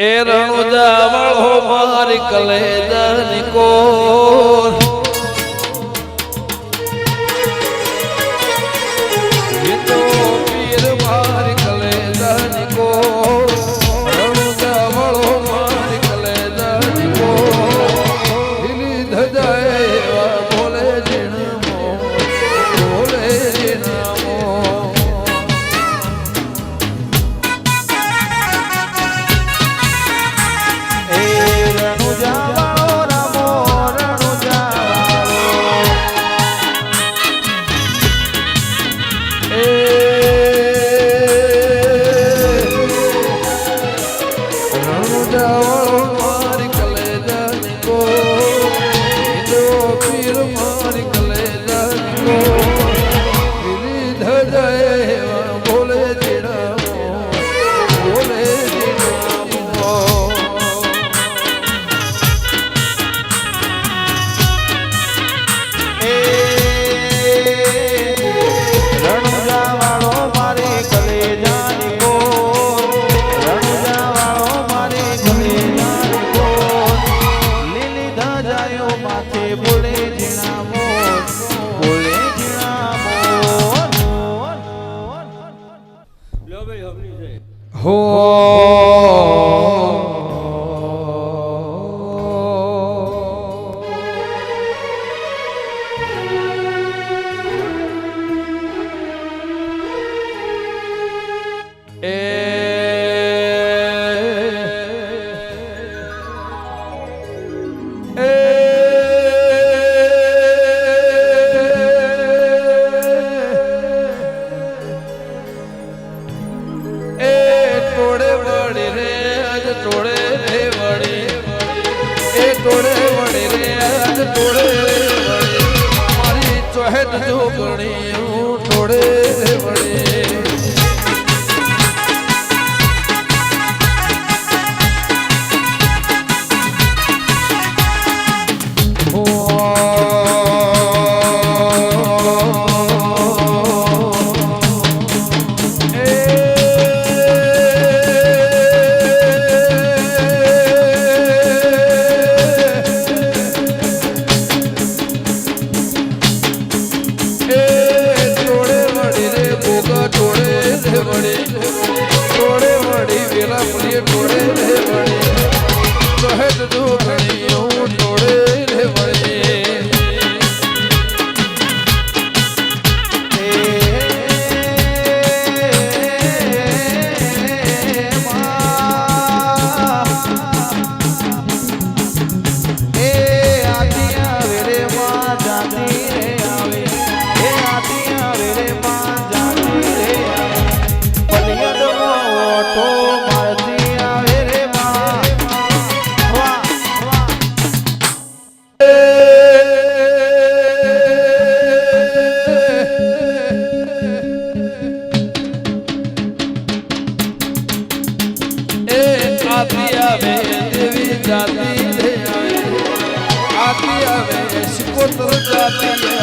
એ રણુજા વળો મારી કલેજની કોઈ હો Thank you.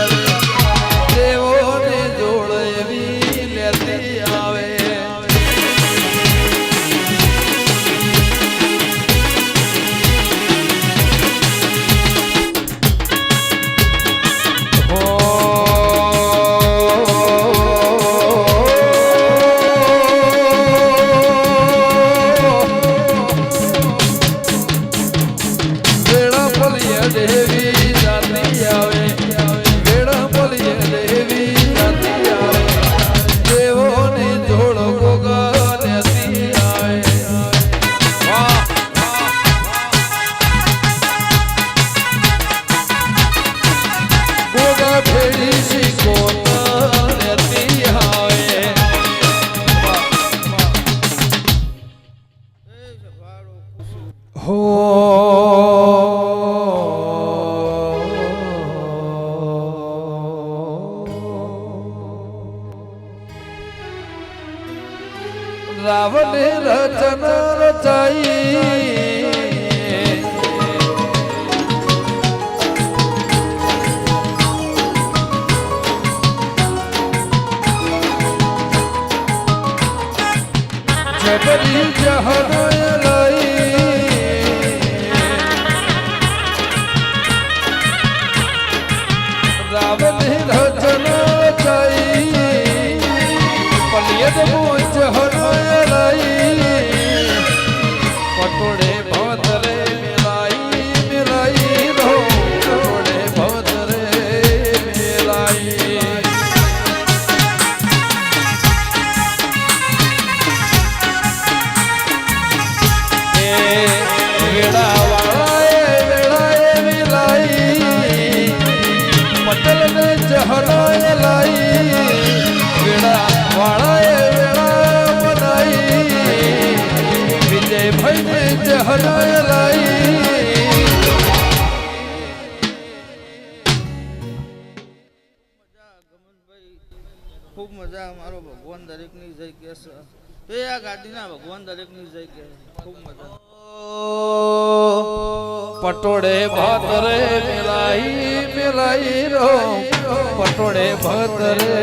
રાવણ રચના રચાઈ. જબરી જહનો મજા ગમનભાઈ ખૂબ મજા મારો ભગવાન દરેકની જય કે છે. એ આ ગાડીના ભગવાન દરેકની જય કે ખૂબ મજા પટોળે ભાતરે મિલાઈ મિલાઈ રો પટોળે ભાતરે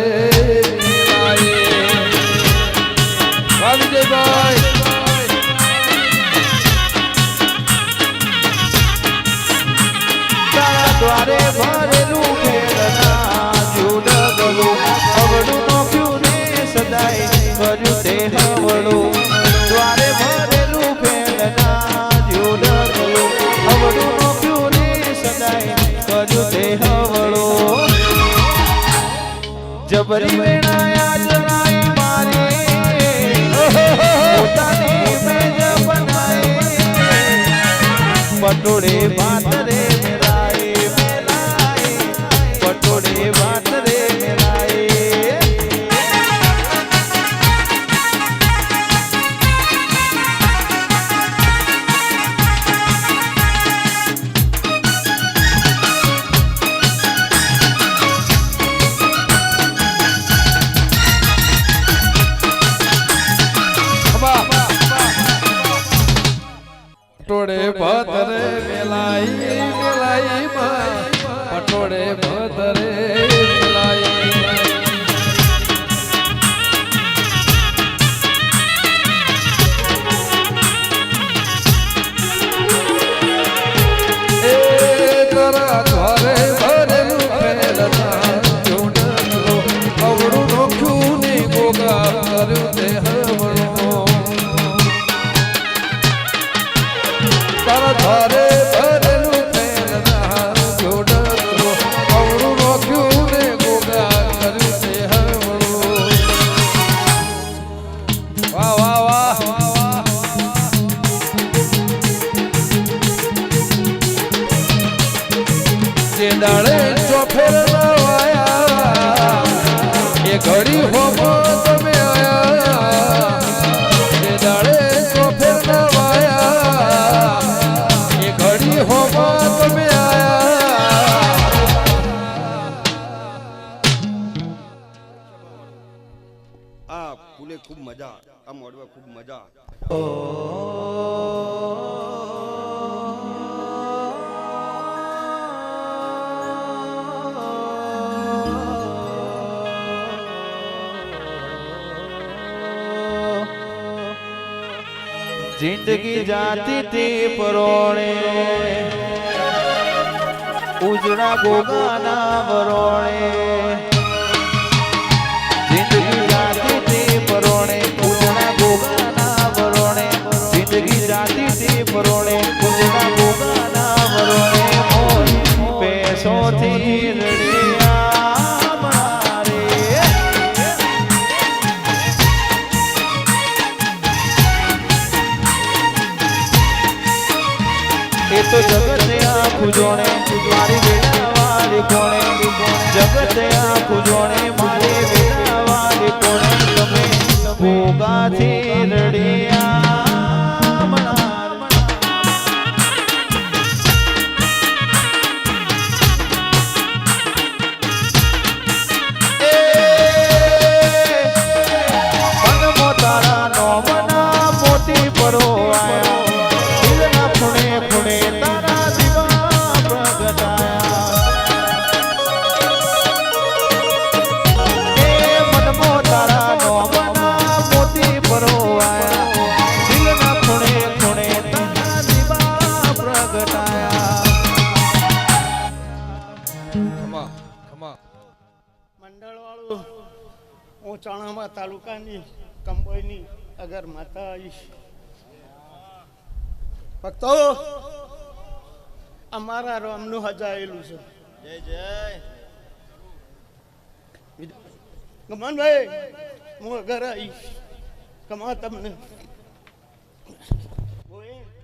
જબરી વેણાયા જરાય મારે. પોતાની મેજ બનાય પટોળે ભાતરે પટોળે ભાતરે ખૂબ મજા. આ મોડવા ખૂબ મજા. જિંદગી જાતી તે પરોણે ઉજળા ગોગાના વરોણે. પરોણે ઉજળા ગોગાના વરોણે મોર. પેસોથી આખું જોણે, મારી વેળા વાળી કોણે, જગત આખું જોણે, મારી વેળા વાળી કોણે, તમે ભોગાથી રડિયા મંડળ હું ચણામાં તાલુકાની કંબોઈની અગર માતા આવીશ. ભક્તો અમારા રામનું હજાયેલું છે. જય જય. કમનભાઈ હું અગર આવીશ. કમા તમને.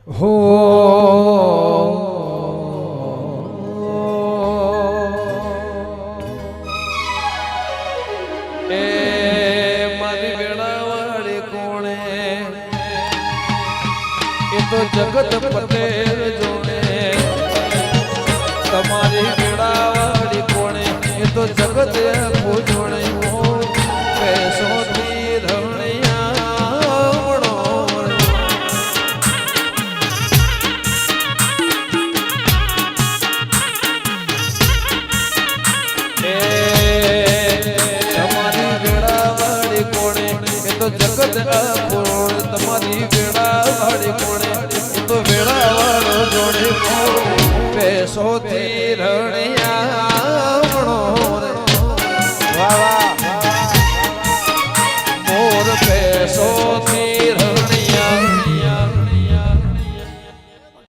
હો જગત પટેલ જોડે તમારી વેળાવાળી કોણે એ તો જગત જોડે પેસોથી. એ તમારી વેળાવાળી કોણે એ તો જગત કોણે